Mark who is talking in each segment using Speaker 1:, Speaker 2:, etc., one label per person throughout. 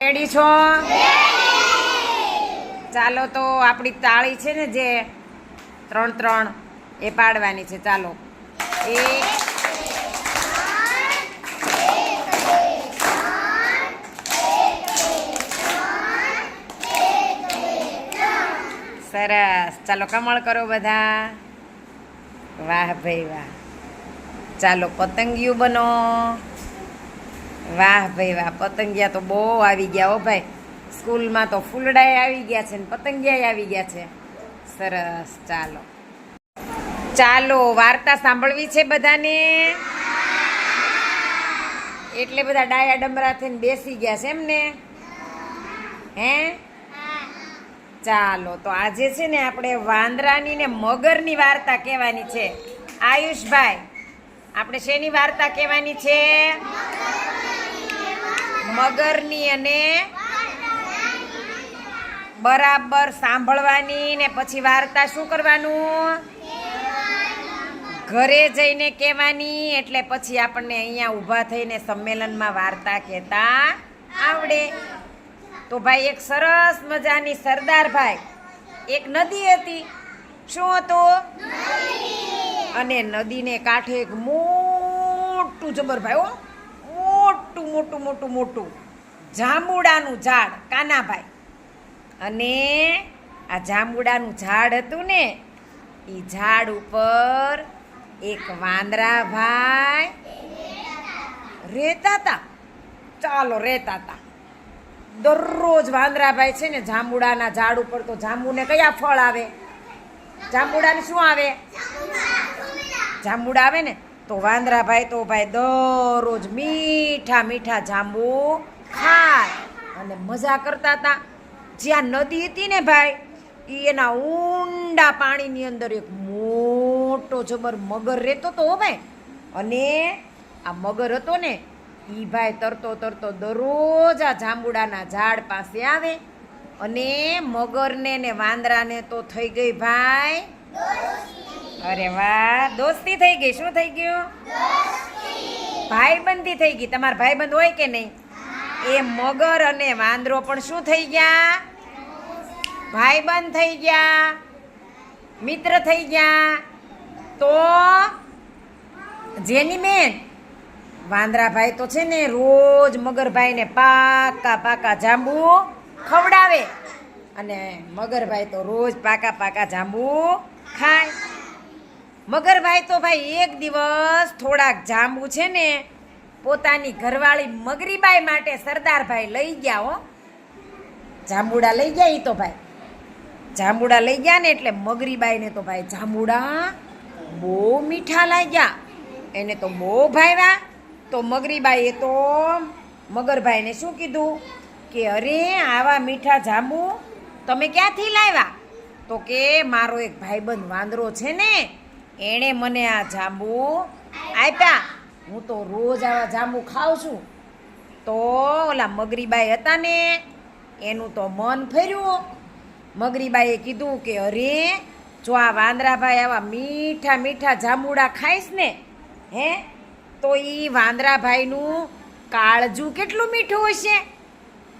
Speaker 1: Ready છો? ચાલો તો આપણી તાળી છે ને જે ત્રણ ત્રણ એ પાડવાની છે, ચાલો. એક સરસ. ચાલો, કમળ કરો બધા. વાહ ભાઈ વાહ. ચાલો, પતંગિયું બનો. વાહ ભાઈ વાહ, પતંગિયા તો બહુ આવી ગયા હો ભાઈ. સ્કૂલમાં તો ફૂલડાએ આવી ગયા છે ને પતંગિયા આવી ગયા છે. સરસ, ચાલો. ચાલો, વાર્તા સાંભળવી છે બધાને? એટલે બધા ડાયા ડમરા થઈને બેસી ગયા છે એમને? હે? ચાલો, તો આજે છે ને આપણે વાંદરાની ને મગરની વાર્તા કહેવાની છે. આયુષભાઈ, આપણે શેની વાર્તા કહેવાની છે? મગરની અને બરાબર સાંભળવાની ને પછી વાર્તા શું કરવાનું? ઘરે જઈને કહેવાની એટલે પછી આપણને અહીંયા ઊભા થઈને સંમેલનમાં વાર્તા કહેતા આવડે. તો ભાઈ એક સરસ મજાની સરદારભાઈ એક નદી હતી. શું હતું? અને નદીને કાંઠે એક મોટું જબરભાઈ હો. મોટું મોટું મોટું મોટું. જાંબુડાનું ઝાડ, કાનાભાઈ. અને આ જાંબુડાનું ઝાડ હતું ને, એ ઝાડ ઉપર એક વાંદરાભાઈ રહેતા હતા ચાલો, રહેતા હતા દરરોજ વાંદરાભાઈ છે ને, જાંબુડાના ઝાડ ઉપર તો જાંબુને કયા ફળ આવે? જાંબુડાને શું આવે? જાંબુડા આવે ને તો વાંદરાભાઈ તો ભાઈ દરરોજ મીઠા મીઠા જાંબુ ખાય. અને મજા કરતા હતા જ્યાં નદી હતી ને ભાઈ એ એના ઊંડા પાણીની અંદર એક મોટો જબર મગર રહેતો તો હો ભાઈ. અને આ મગર હતો ને એ ભાઈ તરતો તરતો દરરોજ આ જાંબુડાના ઝાડ પાસે આવે. અને મગરને ને વાંદરાને તો થઈ ગઈ ભાઈ. અરે વાહ, દોસ્તી થઈ ગઈ. શું થઈ ગયું? ભાઈબંધી થઈ ગઈ. તમારા ભાઈબંધ હોય કે નહીં? એ મગર અને વાંદરો પણ શું થઈ ગયા? ભાઈબંધ થઈ ગયા. મિત્ર થઈ ગયા. તો જેની બેન વાંદરાભાઈ તો છે ને રોજ મગરભાઈને પાકા પાકા જાંબુ ખવડાવે. અને મગરભાઈ તો રોજ પાકા પાકા જાંબુ ખાય. મગરભાઈ તો ભાઈ એક દિવસ થોડાક જાંબુ છે ને, પોતાની ઘરવાળી મગરીબાઈ માટે સરદારભાઈ લઈ ગયા હો. જાંબુડા લઈ ગયા એ તો ભાઈ. જાંબુડા લઈ ગયા ને એટલે મગરીબાઈને તો ભાઈ જાંબુડા બહુ મીઠા લાગ્યા. એને તો બહુ ભાવ્યા તો મગરીબાઈએ તો મગરભાઈને શું કીધું? કે અરે આવા મીઠા જાંબુ તમે ક્યાંથી લાવ્યા? તો કે મારો એક ભાઈબંધ વાંદરો છે ને એણે મને આ જાંબુ આપ્યા. હું તો રોજ આવા જાંબુ ખાઉં છું. તો ઓલા મગરીબાઈ હતા ને, એનું તો મન ફર્યું. મગરીબાઈએ કીધું કે અરે, જો આ વાંદરાભાઈ આવા મીઠા મીઠા જાંબુડા ખાઈશ ને, હે, તો એ વાંદરાભાઈનું કાળજું કેટલું મીઠું હશે?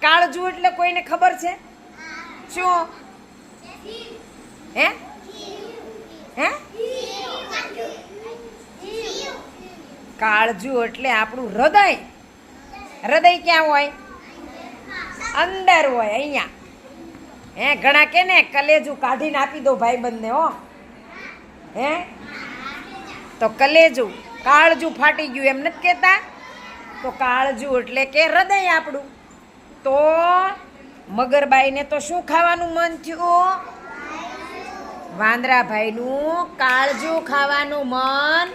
Speaker 1: કાળજું એટલે કોઈને ખબર છે? શું? હે? હે? કાળજું એટલે આપણું હૃદય. હૃદય ક્યાં હોય? અંદર હોય, અહીંયા. હે, ઘણા કે ને, કલેજું કાઢીને આપી દો ભાઈ બંને હો. હે? તો કલેજું, કાળજું ફાટી ગયું, એમ નથી કહેતા? તો કાળજું એટલે કે હૃદય આપણું. તો મગરબાઈને તો શું ખાવાનું મન થયું? વાંદરાભાઈનું કાળજું ખાવાનું મન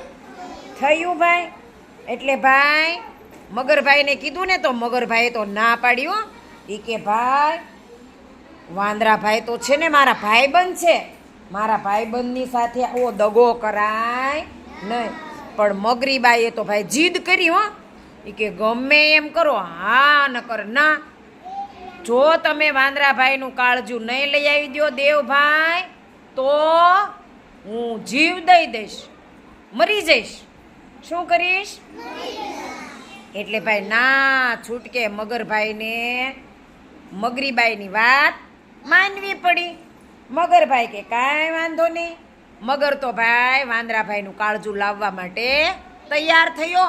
Speaker 1: થયું, ભાઈ. એટલે ભાઈ, મગરભાઈને કીધું ને તો મગરભાઈએ તો ના પાડ્યું એ કે, ભાઈ, વાંદરાભાઈ તો છે ને મારા ભાઈબંધ છે. મારા ભાઈબંધની સાથે આવો દગો કરાય નહીં. પણ મગરીબાઈએ તો ભાઈ જીદ કરી હો. એ કે, ગમે એમ કરો. હા ન કર ના. જો તમે વાંદરાભાઈનું કાળજું નહીં લઈ આવી દો દેવભાઈ, તો હું જીવ દઈ દઈશ. મરી જઈશ. શું કરીશ? એટલે ભાઈ ના છૂટકે મગરભાઈને, મગરીબાઈની વાત માનવી પડી. મગરભાઈ કે કાંઈ વાંધો નહીં. મગર તો ભાઈ વાંદરાભાઈનું કાળજું લાવવા માટે તૈયાર થયો.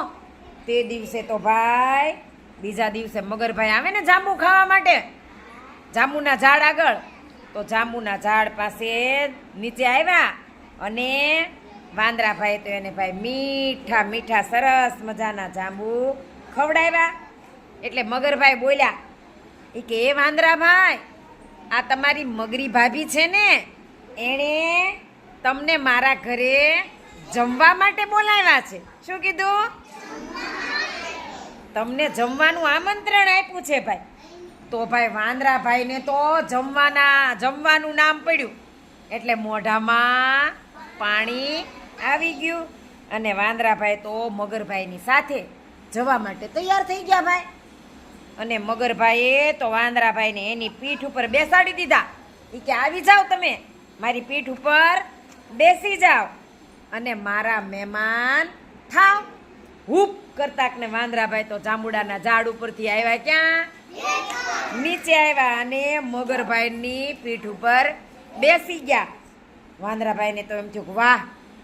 Speaker 1: તે દિવસે તો ભાઈ, બીજા દિવસે મગરભાઈ આવે ને જાંબુ ખાવા માટે. જાંબુના ઝાડ આગળ. તો જાંબુના ઝાડ પાસે નીચે આવ્યા અને વાંદરાભાઈ તો એને ભાઈ મીઠા મીઠા સરસ મજાના જાંબુ ખવડાવ્યા. એટલે મગરભાઈ બોલ્યા એ કે, એ વાંદરાભાઈ, આ તમારી મગરી ભાભી છે ને, એણે તમને મારા ઘરે જમવા માટે બોલાવ્યા છે. શું કીધું? તમને જમવાનું આમંત્રણ આપ્યું છે ભાઈ. તો ભાઈ વાંદરાભાઈને તો જમવાના, જમવાનું નામ પડ્યું. એટલે મોઢામાં પાણી આવી ગયું અને વાંદરાભાઈ તો મગરભાઈની સાથે જવા માટે તૈયાર થઈ ગયા ભાઈ. અને મગરભાઈએ તો વાંદરાભાઈને એની પીઠ ઉપર બેસાડી દીધા. એ કે, આવી જાઓ તમે. મારી પીઠ ઉપર બેસી જાઓ. અને મારા મહેમાન થાવ. હૂપ કરતા ને વાંદરાભાઈ તો જાંબુડાના ઝાડ ઉપરથી આવ્યા ક્યાં? નીચે આવ્યા અને મગરભાઈની પીઠ ઉપર બેસી ગયા. વાંદરાભાઈને તો એમ થયું કે વાહ,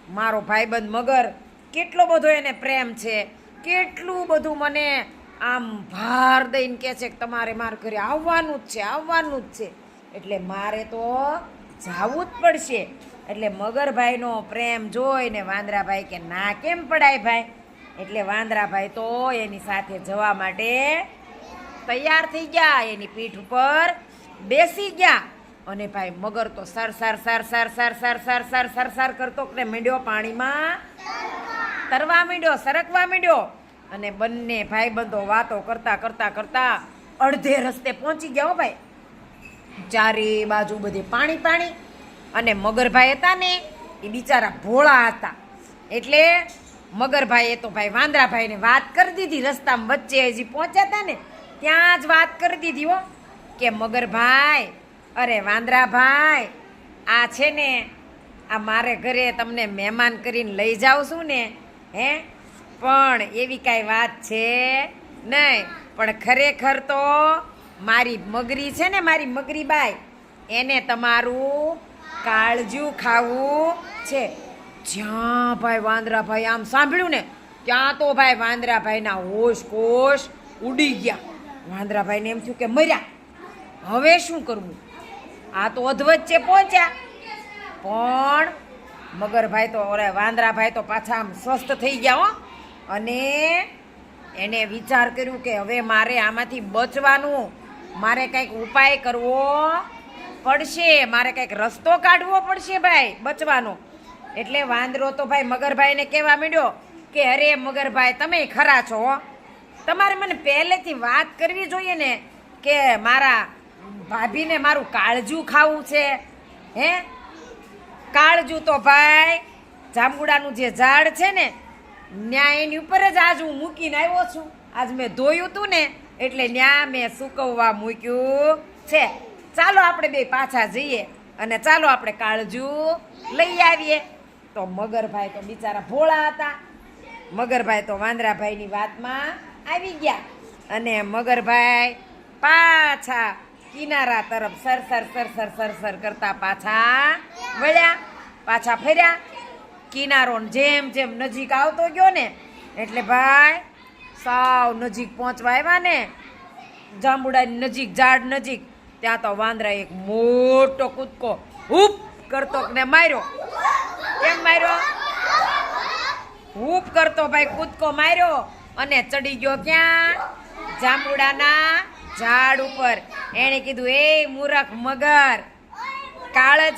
Speaker 1: મારો ભાઈબંધ મગર, કેટલો બધો એને પ્રેમ છે. કેટલું બધું મને આમ ભાર દઈને કહે છે કે તમારે મારું ઘરે આવવાનું જ છે, આવવાનું જ છે. એટલે મારે તો જાવું જ પડશે. એટલે મગરભાઈનો પ્રેમ જોઈને વાંદરાભાઈ કે ના, કેમ પડાય ભાઈ? એટલે વાંદરાભાઈ તો એની સાથે જવા માટે તૈયાર થઈ ગયા. એની પીઠ ઉપર બેસી ગયા. અને ભાઈ મગર તો સાર સાર સાર સાર સાર સાર સાર સાર સાર સાર કરતો ને મીંડ્યો પાણીમાં? તરવા મીડ્યો, સરકવા મીડ્યો? અને બંને ભાઈબંધો વાતો કરતા કરતા કરતા અડધે રસ્તે પહોંચી ગયા હો ભાઈ. ચારે બાજુ બધે પાણી પાણી. અને મગરભાઈ હતા ને, એ બિચારા ભોળા હતા. એટલે મગરભાઈએ તો ભાઈ વાંદરાભાઈને વાત કરી દીધી, રસ્તામાં વચ્ચે હજી પહોંચ્યા હતા ને, ત્યાં જ વાત કરી દીધી હો, કે મગરભાઈ અરે વાંદરાભાઈ, આ છે ને, આ મારે ઘરે તમને મહેમાન કરીને લઈ જાઉં છું ને, હે? પણ એવી કાંઈ વાત છે નહીં. પણ ખરેખર તો મારી મગરી છે ને, મારી મગરી બાઈ એને તમારું કાળજું ખાવું છે. જ્યાં ભાઈ વાંદરાભાઈ આમ સાંભળ્યું ને, ત્યાં તો ભાઈ વાંદરાભાઈના હોશ કોશ ઉડી ગયા. વાંદરાભાઈને એમ થયું કે મર્યા. હવે શું કરવું? આ તો અધવચ્ચે પહોંચ્યા. પણ મગરભાઈ તો ઓરે વાંદરાભાઈ તો પાછા આમ સ્વસ્થ થઈ ગયા હો. અને એને વિચાર કર્યું કે હવે મારે આમાંથી બચવાનું, મારે કંઈક ઉપાય કરવો પડશે, મારે કંઈક રસ્તો કાઢવો પડશે ભાઈ બચવાનો. એટલે વાંદરો તો ભાઈ મગરભાઈને કહેવા માંડ્યો કે અરે મગરભાઈ, તમે ખરા છો તમારે મને પહેલેથી વાત કરવી જોઈએ ને કે મારા ભાભીને મારું કાળજું ખાવું છે, હે? કાળજું તો ભાઈ જાંબુડાનું જે ઝાડ છે ને ન્યા એની ઉપર જ આજ હું મૂકીને આવ્યો છું. આજ મેં ધોયું હતું ને, એટલે ન્યા મેં સુકવવા મૂક્યું છે. ચાલો આપણે બે પાછા જઈએ અને ચાલો આપણે કાળજું લઈ આવીએ. તો મગરભાઈ તો બિચારા ભોળા હતા. મગરભાઈ તો વાંદરાભાઈની વાતમાં આવી ગયા. અને મગરભાઈ પાછા કિનારા તરફ સર સર સર સર સર સર કરતા પાછા વળ્યા, પાછા ફર્યા. કિનારો જેમ જેમ નજીક આવતો ગયો ને, એટલે ભાઈ, સાવ નજીક પહોંચવા આવ્યા ને, જાંબુડાની નજીક, ઝાડ નજીક, ત્યાં તો વાંદરા એક મોટો કૂદકો હૂપ કરતો ને માર્યો. કેમ માર્યો? હૂપ કરતો ભાઈ કૂદકો માર્યો અને ચડી ગયો ક્યાં? જાંબુડાના ઝાડ ઉપર. એણે કીધું, એ મૂરખ મગર, કાળજ,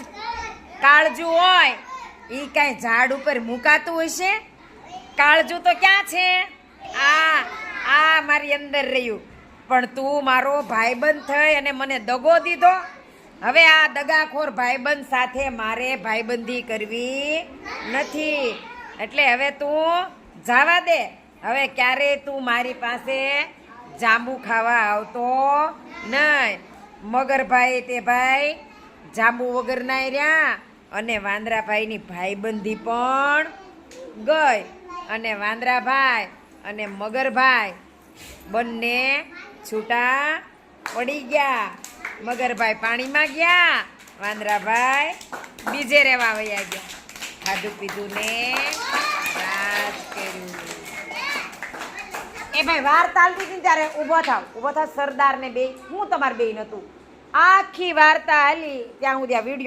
Speaker 1: કાળજું હોય. એ કાંઈ ઝાડ ઉપર મુકાતું હશે કાળજું તો ક્યાં છે? આ આ મારી અંદર રહ્યું. પણ તું મારો ભાઈબંધ થઈ અને મને દગો દીધો. હવે આ દગાખોર ભાઈબંધ સાથે મારે ભાઈબંધી કરવી નથી. એટલે હવે તું જવા દે. હવે ક્યારે તું મારી પાસે જાંબુ ખાવા આવતો નહીં મગરભાઈ તે ભાઈ જાંબુ વગર ના રહ્યા અને વાંદરાભાઈની ભાઈબંધી પણ ગઈ. અને વાંદરાભાઈ અને મગરભાઈ બંને છૂટા પડી ગયા. મગરભાઈ પાણીમાં ગયા, વાંદરાભાઈ બીજે રહેવા વયા ગયા. ખાધું પીધું ને રાજ કર્યું એ ભાઈ વાર ચાલતી હતી ત્યારે ઊભો થાવ ઊભો થાવ સરદાર ને બે, હું તમારે બે નહોતું આખી વાર્તા હાલી ત્યાં હું ત્યાં વીડિયો